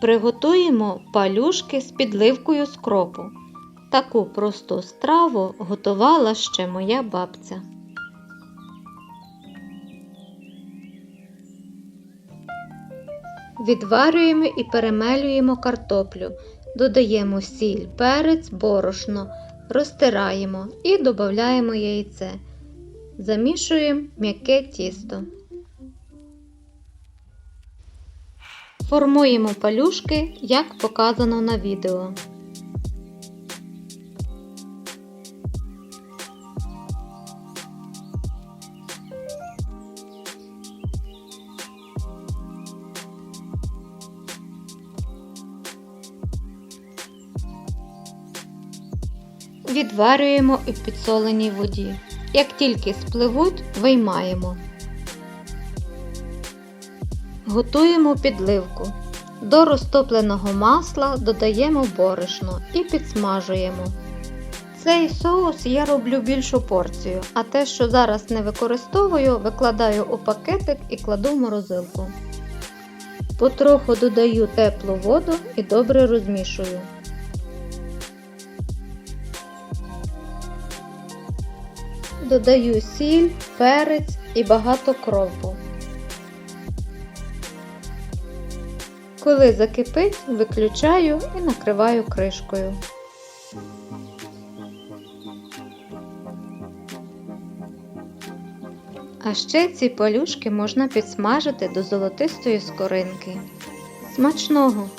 Приготуємо палюшки з підливкою скропу. Таку просту страву готувала ще моя бабця. Відварюємо і перемелюємо картоплю, додаємо сіль, перець, борошно, розтираємо і додаємо яйце. Замішуємо м'яке тісто. Формуємо палюшки, як показано на відео. Відварюємо у підсоленій воді. Як тільки спливуть, виймаємо. Готуємо підливку. До розтопленого масла додаємо борошно і підсмажуємо. Цей соус я роблю більшу порцію, а те, що зараз не використовую, викладаю у пакетик і кладу в морозилку. Потроху додаю теплу воду і добре розмішую. Додаю сіль, перець і багато кропу. Коли закипить, виключаю і накриваю кришкою. А ще ці палюшки можна підсмажити до золотистої скоринки. Смачного!